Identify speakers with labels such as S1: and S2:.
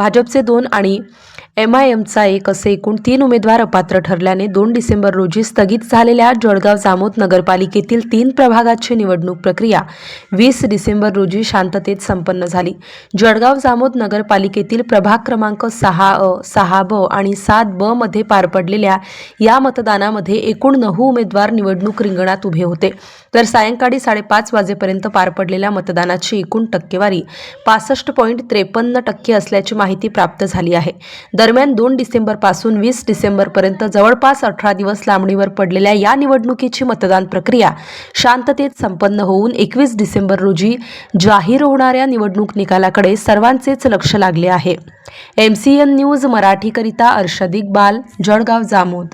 S1: भाजपचे दोन आणि एम आय एमचा एक असे एकूण तीन उमेदवार अपात्र ठरल्याने दोन डिसेंबर रोजी स्थगित झालेल्या जळगाव जामोद नगरपालिकेतील तीन प्रभागाची निवडणूक प्रक्रिया वीस डिसेंबर रोजी शांततेत संपन्न झाली. जळगाव जामोद नगरपालिकेतील प्रभाग क्रमांक सहा अ सहा ब आणि सात ब मध्ये पार पडलेल्या या मतदानामध्ये एकूण नऊ उमेदवार निवडणूक रिंगणात उभे होते. तर सायंकाळी साडेपाच वाजेपर्यंत पार पडलेल्या मतदानाची एकूण टक्केवारी पासष्ट पॉईंट त्रेपन्न टक्के असल्याची माहिती माहिती प्राप्त झाली आहे. दरम्यान दोन डिसेंबरपासून वीस डिसेंबरपर्यंत जवळपास अठरा दिवस लांबणीवर पडलेल्या या निवडणुकीची मतदान प्रक्रिया शांततेत संपन्न होऊन एकवीस डिसेंबर रोजी जाहीर होणाऱ्या निवडणूक निकालाकडे सर्वांचेच लक्ष लागले आहे. एम सी एन न्यूज मराठीकरिता अर्षद इक्बाल जळगाव जामोद.